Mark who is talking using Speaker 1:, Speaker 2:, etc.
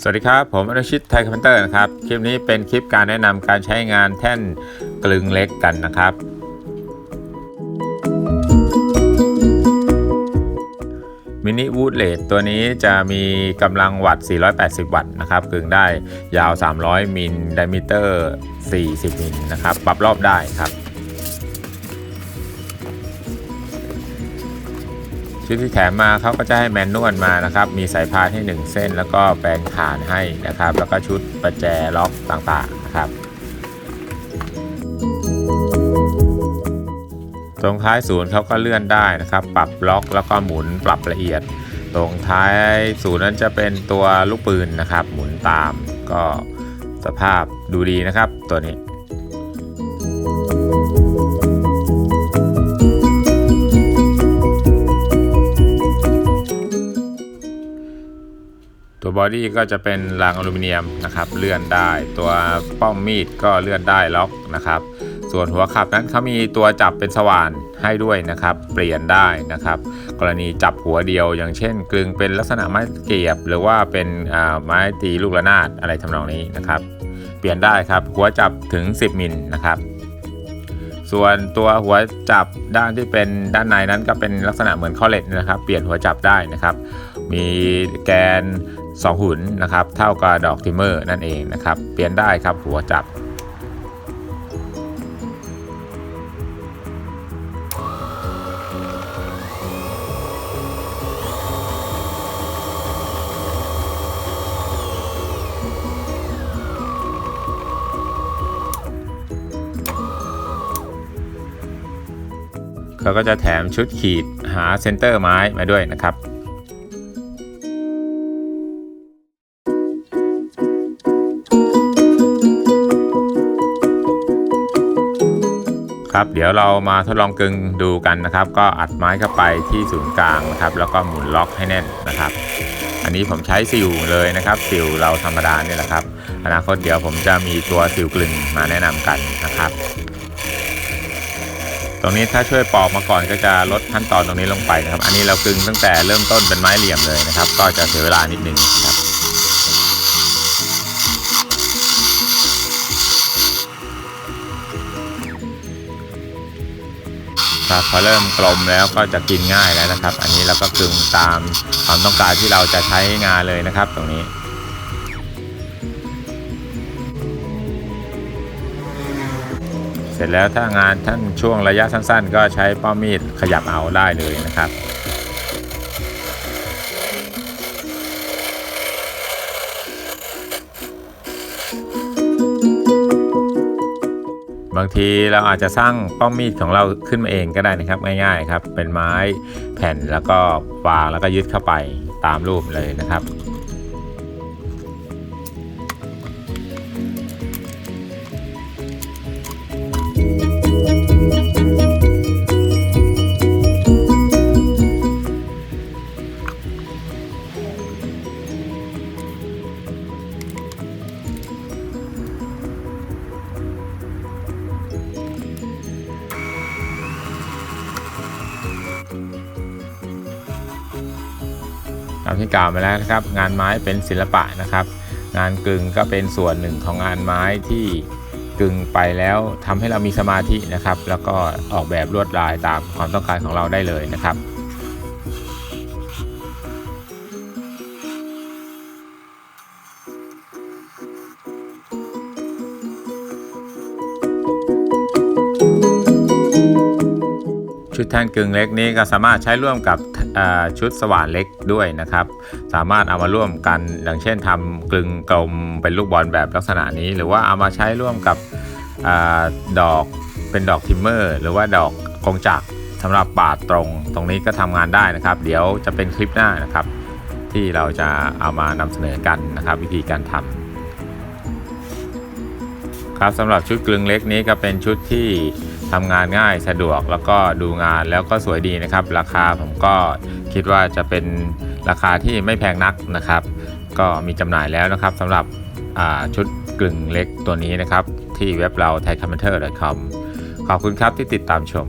Speaker 1: สวัสดีครับ ผมอนุชิตไทยคอมพิวเตอร์นะครับ คลิปนี้เป็นคลิปการแนะนำการใช้งานแท่นกลึงเล็กกันนะครับ มินิวูดเลดตัวนี้จะมีกำลังวัตต์ 480 วัตต์นะครับกลึงได้ยาว 300 มิลไดมิเตอร์ 40 มิลนะครับ ปรับรอบได้ครับ ชุดที่แถมมาเขาก็จะให้แมนนวลมานะครับ มีสายพานให้ 1 เส้น แล้วก็แปลงฐานให้นะครับ แล้วก็ชุดประแจล็อกต่างๆนะครับ ตรงท้ายศูนย์เขาก็เลื่อนได้นะครับ ปรับล็อกแล้วก็หมุนปรับละเอียด ตรงท้ายศูนย์นั้นจะเป็นตัวลูกปืนนะครับ หมุนตามก็สภาพดูดีนะครับตัวนี้ ตัวบอดี้ก็จะเป็นรางอลูมิเนียมนะครับเลื่อนได้ ตัวป้อมมีดก็เลื่อนได้ล็อกนะครับ ส่วนหัวขับนั้นเขามีตัวจับเป็นสว่านให้ด้วยนะครับ เปลี่ยนได้นะครับ กรณีจับหัวเดียว อย่างเช่น กลึงเป็นลักษณะไม้เกียบ หรือว่าเป็นอ่าไม้ตีลูกระนาดอะไรทำนองนี้นะครับ เปลี่ยนได้ครับหัวจับถึง 10 มิลนะครับส่วนตัวหัวจับด้านที่เป็นด้านในนั้นก็เป็นลักษณะเหมือนข้อเหล็กนะครับ เปลี่ยนหัวจับได้นะครับ มีแกน 2 หุ่นนะครับ เท่ากับดอกทิมเมอร์นั่นเองนะครับ เปลี่ยนได้ครับหัวจับ เขาก็จะแถมชุดขีดหาเซนเตอร์ไม้มาด้วยนะครับ ครับเดี๋ยวเรามาทดลองกึงดูกันนะครับ ก็อัดไม้เข้าไปที่ศูนย์กลางนะครับ แล้วก็หมุนล็อกให้แน่นนะครับ อันนี้ผมใช้ซิลเลยนะครับซิลเราธรรมดาเนี่ยแหละครับอนาคตเดี๋ยวผมจะมีตัวซิลกลึงมาแนะนำกันนะครับ ตรงนี้ถ้าช่วยปอกมาก่อนก็จะลดขั้นตอนตรงนี้ลงไปนะครับ อันนี้เรากึงตั้งแต่เริ่มต้นเป็นไม้เหลี่ยมเลยนะครับ ก็จะเสียเวลานิดนึง ครับครับพอเริ่มกลมแล้วก็จะกินง่ายแล้วนะครับ อันนี้เราก็คึงตามความต้องการที่เราจะใช้งานเลยนะครับ ตรงนี้เสร็จแล้วถ้างานท่านช่วงระยะสั้น ๆ ก็ใช้ป้อมมีดขยับเอาได้เลยนะครับ บางทีเราอาจจะสร้างป้อมมีดของเราขึ้นมาเองก็ได้นะครับง่ายๆครับ เป็นไม้แผ่นแล้วก็วางแล้วก็ยึดเข้าไปตามรูปเลยนะครับ ตามที่กล่าวมาแล้วนะครับ งานไม้เป็นศิลปะนะครับ งานกึ่งก็เป็นส่วนหนึ่งของงานไม้ที่กึ่งไปแล้วทำให้เรามีสมาธินะครับ แล้วก็ออกแบบลวดลายตามความต้องการของเราได้เลยนะครับ ชุดแท่นกึ่งเล็กนี้ก็สามารถใช้ร่วมกับชุดสว่านเล็กด้วยนะครับ สามารถเอามาร่วมกันอย่างเช่นทำกลึงกลมเป็นลูกบอลแบบลักษณะนี้ หรือว่าเอามาใช้ร่วมกับอดอกเป็นดอกทิมเมอร์ หรือว่าดอกกงจักรสำหรับปาดตรง ตรงนี้ก็ทำงานได้นะครับ เดี๋ยวจะเป็นคลิปหน้านะครับ ที่เราจะเอามานำเสนอกันนะครับ วิธีการทำครับสำหรับชุดกลึงเล็กนี้ก็เป็นชุดที่ ทำงานง่ายสะดวกแล้วก็ดูงานแล้วก็สวยดีนะครับ ราคาผมก็คิดว่าจะเป็นราคาที่ไม่แพงนักนะครับ ก็มีจำหน่ายแล้วนะครับสำหรับชุดกลึงเล็กตัวนี้นะครับ ที่เว็บเรา thaiconverter.com ขอบคุณครับที่ติดตามชม